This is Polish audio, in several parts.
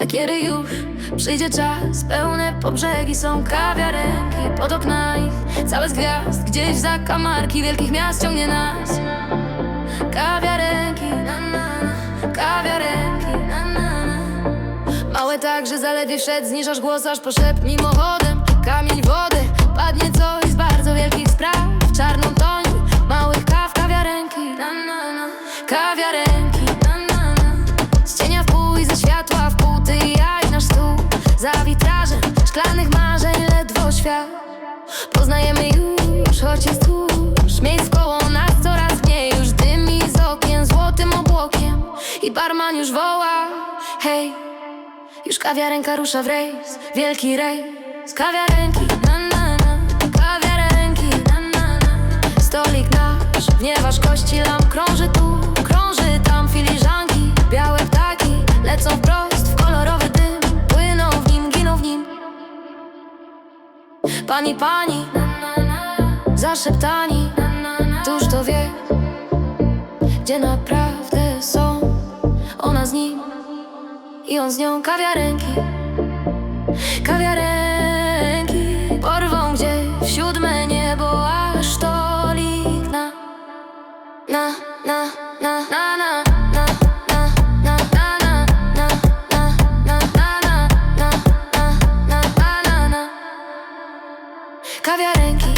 A kiedy już przyjdzie czas, pełne po brzegi są kawiarenki Pod okna ich. Całe z gwiazd, gdzieś w zakamarki wielkich miast ciągnie nas. Kawiarenki, kawiarenki. Małe tak, że zaledwie wszedł, zniżasz głos, aż poszept mimochodem Kamień wody, padnie coś Czarną toń, małych kaw, kawiarenki, na, na, na. Kawiarenki, na, na, na. Z cienia w pół i ze światła w pół Ty i ja i nasz stół. Za witrażem szklanych marzeń ledwo świat. Poznajemy już, choć jest tłuszcz Miejsc koło nas coraz mniej. Już dymi z okien złotym obłokiem. I barman już woła Hej, już kawiarenka rusza w rejs. Wielki rejs. Kawiarenki, gniewasz kości lamp Krąży tu, krąży tam filiżanki. Białe ptaki lecą wprost w kolorowy dym. Płyną w nim, giną w nim. Pani, pani, zaszeptani. Któż to wie, gdzie naprawdę są Ona z nim i on z nią kawiarenki. Kawiarenki Kawiarenki,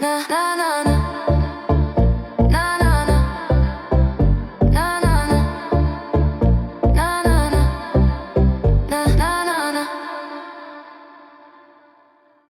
나, 나, 나, 나.